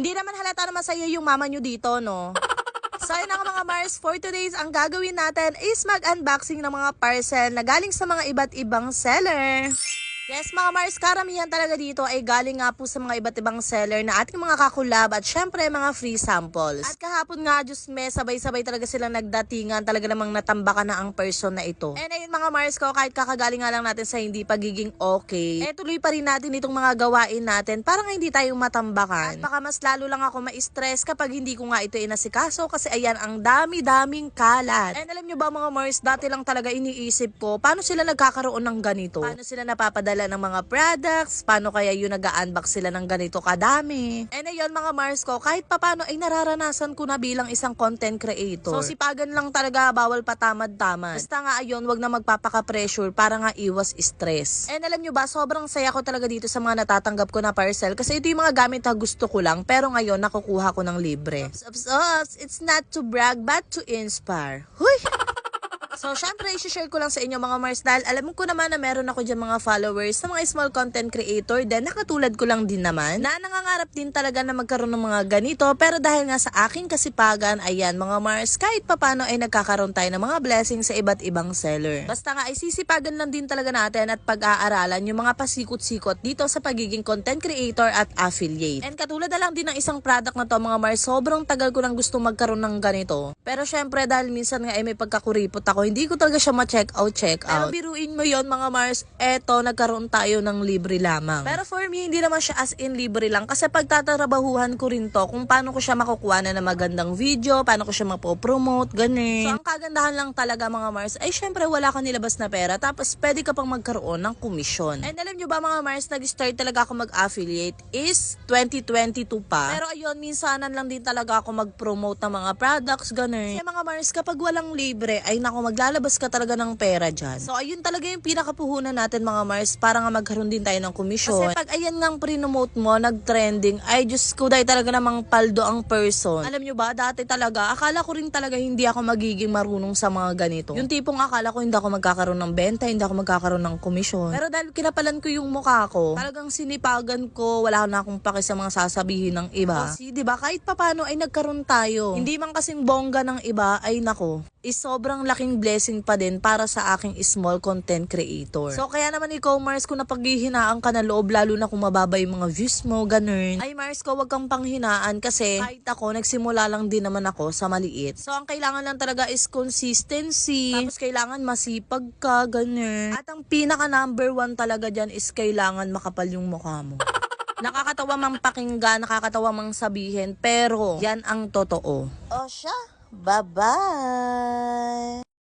Hindi naman halata naman sa'yo yung mama nyo dito, no? So yun na nga mga Mars, for today's ang gagawin natin is mag-unboxing ng mga parcel na galing sa mga iba't ibang seller. Yes mga Mars, karamihan talaga dito ay galing nga po sa mga iba't ibang seller na ating mga kakulab at syempre mga free samples. At kahapon nga, Diyos me, sabay-sabay talaga silang nagdatingan, talaga namang natambakan na ang person na ito. And ayun mga Mars ko, kahit kakagaling nga lang natin sa hindi pagiging okay, eh tuloy pa rin natin itong mga gawain natin para nga hindi tayo matambakan. At baka mas lalo lang ako ma-stress kapag hindi ko nga ito inasikaso kasi ayan, ang dami-daming kalat. And alam nyo ba mga Mars, dati lang talaga iniisip ko, paano sila nagkakaroon ng ganito? Paano sila napapadala ng mga products? Paano kaya yung nag-unbox sila ng ganito kadami? And ayun mga Mars ko, kahit papano ay nararanasan ko na bilang isang content creator. So sipagan lang talaga, bawal patamad-tamad. Basta nga ayun, wag na magpapaka-pressure para nga iwas stress. And alam nyo ba, sobrang saya ko talaga dito sa mga natatanggap ko na parcel kasi ito yung mga gamit na gusto ko lang pero ngayon nakukuha ko ng libre. Ops, ops, ops. It's not to brag but to inspire. Huy! So, syempre, isi-share ko lang sa inyo mga Mars dahil alam ko naman na meron ako dyan mga followers sa mga small content creator din, nakatulad ko lang din naman, na nangangarap din talaga na magkaroon ng mga ganito, pero dahil nga sa aking kasipagan, ayan mga Mars, kahit papano ay nagkakaroon tayo ng mga blessings sa iba't ibang seller. Basta nga, ay sisipagan lang din talaga natin at pag-aaralan yung mga pasikot-sikot dito sa pagiging content creator at affiliate. And katulad na lang din ng isang product na to mga Mars, sobrang tagal ko nang gusto magkaroon ng ganito. Pero syempre, dahil minsan nga ay may pagkakuripot ako, hindi ko talaga siya ma-check out, check out. Pero biruin mo yon mga Mars, eto, nagkaroon tayo ng libre lamang. Pero for me, hindi naman siya as in libre lang kasi pagtatrabahuhan ko rin to kung paano ko siya makukuha na ng magandang video, paano ko siya mapopromote, ganun. So, ang kagandahan lang talaga mga Mars, ay syempre wala ka nilabas na pera tapos pwede ka pang magkaroon ng komisyon. And alam nyo ba mga Mars, nag-start talaga ako mag-affiliate is 2022 pa. Pero ayun, minsanan lang din talaga ako mag-promote ng mga products, ganun. Kasi mga Mars, kapag walang libre, ay nako, maglalabas ka talaga ng pera dyan. So ayun talaga yung pinakapuhunan natin mga Mars para nga magkaroon din tayo ng komisyon. Kasi pag ayan nga prinomote mo, nag-trending, ay Diyos ko, dahil talaga namang paldo ang person. Alam nyo ba, dati talaga, akala ko rin talaga hindi ako magiging marunong sa mga ganito. Yung tipong akala ko hindi ako magkakaroon ng benta, hindi ako magkakaroon ng komisyon. Pero dahil kinapalan ko yung mukha ko, talagang sinipagan ko, wala na akong paki sa mga sasabihin ng iba. Kasi, di ba, kahit papano ay nagkaroon tayo. Hindi man kasing bongga ng iba, ay nako, is sobrang laking blessing pa din para sa aking small content creator. So kaya naman ikaw Mars kung napaghihinaan ka na loob lalo na kung mababa yung mga views mo, ganun. Ay Mars ko wag kang panghinaan kasi kahit ako nagsimula lang din naman ako sa maliit. So ang kailangan lang talaga is consistency. Tapos kailangan masipag ka, ganun. At ang pinaka number one talaga dyan is kailangan makapal yung mukha mo. Nakakatawa mang pakinggan, nakakatawa mang sabihin, pero yan ang totoo. O siya, Bye-bye!